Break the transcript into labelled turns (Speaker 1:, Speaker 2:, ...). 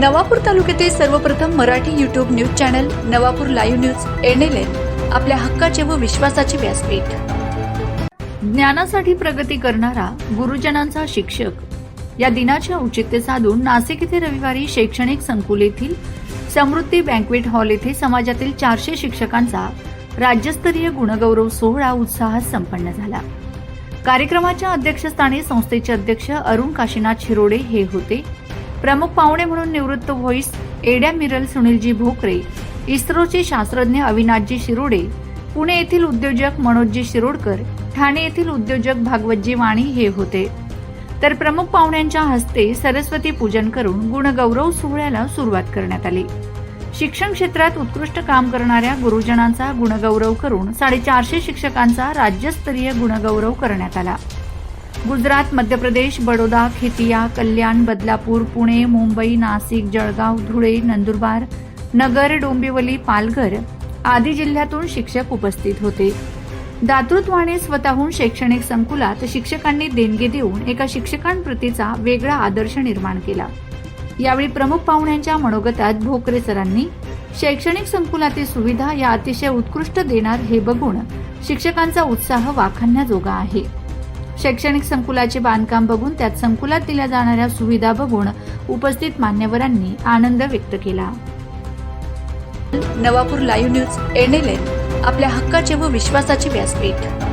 Speaker 1: नवापूर तालुक्यातील सर्वप्रथम Marathi YouTube news channel Navapur live news N आपल्या हक्काचे व विश्वासाचे व्यासपीठ. ज्ञानासाठी प्रगती करणारा गुरुजनांचा शिक्षक. या दिनाचे औचित्य साधून नाशिक येथे रविवारी शैक्षणिक संकुल येथील समृद्धी बँकवेट हॉल येथे समाजातील चारशे शिक्षकांचा राज्यस्तरीय गुणगौरव सोहळा उत्साहात संपन्न झाला. कार्यक्रमाच्या अध्यक्षस्थानी संस्थेचे अध्यक्ष अरुण काशीनाथ शिरोडे हे होते. प्रमुख पाहुणे म्हणून निवृत्त व्हॉइस एडॅमिरल सुनीलजी भोकरे इस्रोचे शास्त्रज्ञ अविनाशजी शिरोडे पुणे येथील उद्योजक मनोजजी शिरोडकर ठाणे येथील उद्योजक भागवतजी वाणी हे होते. तर प्रमुख पाहुण्यांच्या हस्ते सरस्वती पूजन करून गुणगौरव सोहळ्याला सुरुवात करण्यात आली. शिक्षण क्षेत्रात उत्कृष्ट काम करणाऱ्या गुरुजनांचा गुणगौरव करून साडेचारशे शिक्षकांचा राज्यस्तरीय गुणगौरव करण्यात आला. गुजरात मध्य प्रदेश बडोदा खेतिया कल्याण बदलापूर पुणे मुंबई नाशिक जळगाव धुळे नंदुरबार नगर डोंबिवली पालघर आदी जिल्ह्यातून शिक्षक उपस्थित होते. दातृत्वाने स्वतःहून शैक्षणिक संकुलात शिक्षकांनी देणगी देऊन एका शिक्षकांप्रतीचा वेगळा आदर्श निर्माण केला. यावेळी प्रमुख पाहुण्यांच्या मनोगतात भोकरे सरांनी शैक्षणिक संकुलातील सुविधा या अतिशय उत्कृष्ट देणार हे बघून शिक्षकांचा उत्साह वाखाणण्याजोगा आहे. शैक्षणिक संकुलाचे बांधकाम बघून त्यात संकुलात दिल्या जाणाऱ्या सुविधा बघून उपस्थित मान्यवरांनी आनंद व्यक्त केला. नवापूर लाईव्ह न्यूज एन आपल्या हक्काचे व विश्वासाचे व्यासपीठ.